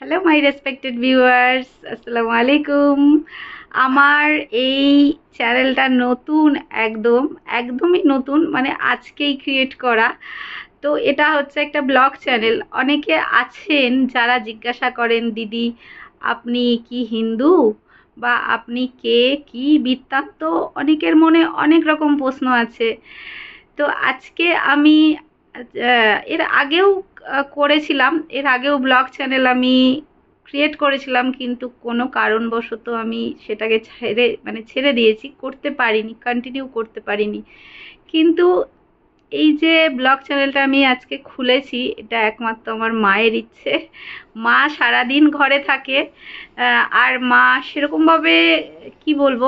Hello my respected viewers আসসালামু আলাইকুম আমার এই চ্যানেলটা নতুন একদম, একদমই নতুন মানে আজকেই ক্রিয়েট করা। তো এটা হচ্ছে একটা ব্লগ চ্যানেল অনেকে আছেন যারা জিজ্ঞাসা করেন, দিদি, আপনি কি হিন্দু? বা আপনি কে? কি বৃত্তান্ত? অনেকের মনে অনেক রকম প্রশ্ন আছে। তো আজকে আমি এর আগেও করেছিলাম। এর আগেও ব্লগ চ্যানেল আমি ক্রিয়েট করেছিলাম, কিন্তু কোনো কারণবশত আমি সেটাকে ছেড়ে মানে ছেড়ে দিয়েছি, করতে পারিনি কন্টিনিউ করতে পারিনি। কিন্তু এই যে ব্লগ চ্যানেলটা আমি আজকে খুলেছি, এটা একমাত্র আমার মায়ের ইচ্ছে। মা সারাদিন ঘরে থাকে আর মা সেরকমভাবে, কি বলব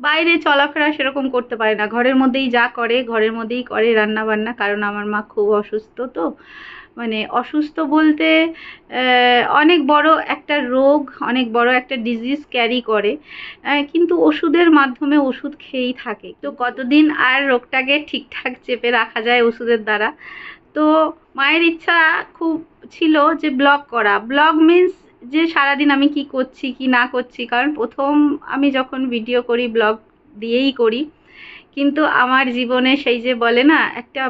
বাইরে চলাফেরা সেরকম করতে পারে না। ঘরের মধ্যেই যা করে, ঘরের মধ্যেই করে রান্না বান্না কারণ আমার মা খুব অসুস্থ তো। মানে অসুস্থ বলতে অনেক বড় একটা রোগ, অনেক বড় একটা ডিজিজ ক্যারি করে। কিন্তু ওষুধের মাধ্যমে ওষুধ খেয়েই থাকে। তো কতদিন আর রোগটাকে ঠিকঠাক চেপে রাখা যায় ওষুধের দ্বারা? তো মায়ের ইচ্ছা খুব ছিল যে ব্লগ করা। ব্লগ মিন্স যে সারাদিন আমি কি করছি, কি না করছি, কারণ প্রথম আমি যখন ভিডিও করি ব্লগ দিয়েই করি, কিন্তু আমার জীবনে সেই যে বলে না, একটা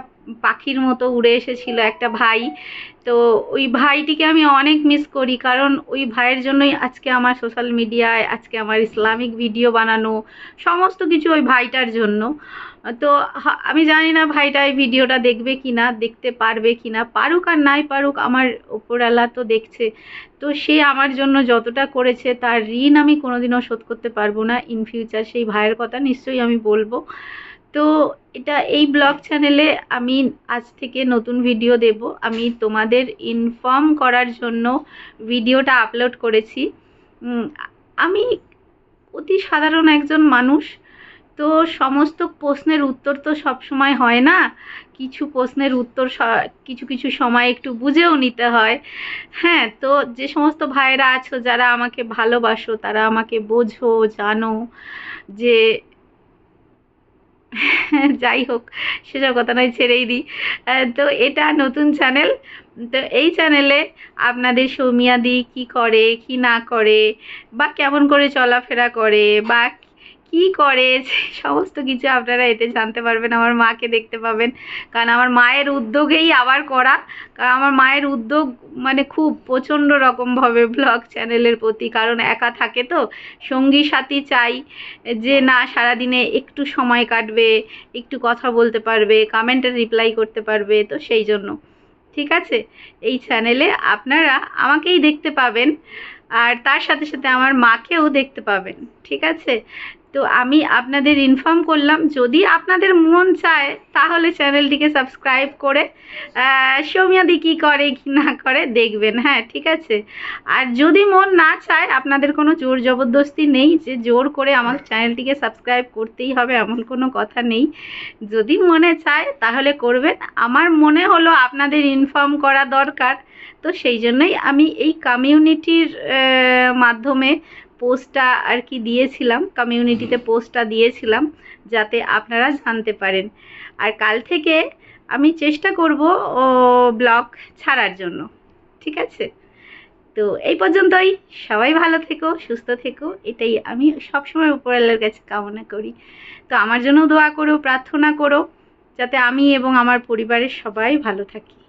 পাখির মতো উড়ে এসেছিল একটা ভাই। তো ওই ভাইটিকে আমি অনেক মিস করি কারণ ওই ভাইয়ের জন্যই আজকে আমার সোশ্যাল মিডিয়ায় আজকে আমার ইসলামিক ভিডিও বানানো, সমস্ত কিছু ওই ভাইটার জন্য। তো আমি জানি না ভাইটা এই ভিডিওটা দেখবে কি না দেখতে পারবে কি না পারুক আর নাই পারুক আমার ওপরওয়ালা তো দেখছে। তো সে আমার জন্য যতটা করেছে তার ঋণ আমি কোনোদিনও শোধ করতে পারব না। ইন ফিউচার সেই ভাইয়ের কথা নিশ্চয়ই আমি বলব। তো এটা এই ব্লগ চ্যানেলে আমি আজ থেকে নতুন ভিডিও দেব। আমি তোমাদের ইনফর্ম করার জন্য ভিডিওটা আপলোড করেছি। আমি অতি সাধারণ একজন মানুষ, তো সমস্ত প্রশ্নের উত্তর তো সব সময় হয় না। কিছু প্রশ্নের উত্তর কিছু কিছু সময় একটু বুঝেও নিতে হয়। হ্যাঁ তো যে সমস্ত ভাইয়েরা আছো, যারা আমাকে ভালোবাসো, তারা আমাকে বোঝো, জানো যে যাই হোক, সেসব কথা নয়, ছেড়েই দিই। তো এটা নতুন চ্যানেল তো এই চ্যানেলে আপনাদের সৌমিয়াদি কি করে, কি না করে, বা কেমন করে চলাফেরা করে, বা কি করে? সমস্ত কিছু আপনারা এতে জানতে পারবেন, আমার মাকে দেখতে পাবেন। কারণ আমার মায়ের উদ্যোগেই আবার করা। কারণ আমার মায়ের উদ্যোগ মানে খুব প্রচণ্ড রকমভাবে ব্লগ চ্যানেলের প্রতি। কারণ একা থাকে তো, সঙ্গী সাথী চাই যে না, সারাদিনে একটু সময় কাটবে, একটু কথা বলতে পারবে কমেন্টের রিপ্লাই করতে পারবে, তো সেই জন্য। ঠিক আছে? এই চ্যানেলে আপনারা আমাকেই দেখতে পাবেন। আর তার সাথে সাথে আমার মাকেও দেখতে পাবেন। ঠিক আছে? তো আমি আপনাদের ইনফর্ম করলাম। যদি আপনাদের মন চায়, তাহলে চ্যানেলটিকে সাবস্ক্রাইব করে সৌমিয়াদি কী করে, কি না করে দেখবেন হ্যাঁ ঠিক আছে? আর যদি মন না চায়, আপনাদের কোনো জোর জবরদস্তি নেই যে জোর করে আমার চ্যানেলটিকে সাবস্ক্রাইব করতেই হবে, এমন কোনো কথা নেই। যদি মনে চায়, তাহলে করবেন। আমার মনে হলো আপনাদের ইনফর্ম করা দরকার। তো সেই জন্যই আমি এই কমিউনিটির মাধ্যমে পোস্টটা আর কি দিয়েছিলাম কমিউনিটিতে পোস্টটা দিয়েছিলাম যাতে আপনারা জানতে পারেন। আর কাল থেকে আমি চেষ্টা করব ও ব্লগ ছাড়ার জন্য। ঠিক আছে? তো এই পর্যন্তই। সবাই ভালো থেকো সুস্থ থেকো। এটাই আমি সবসময় উপরওয়ালার কাছে কামনা করি। তো আমার জন্য দোয়া করো প্রার্থনা করো যাতে আমি এবং আমার পরিবারের সবাই ভালো থাকি।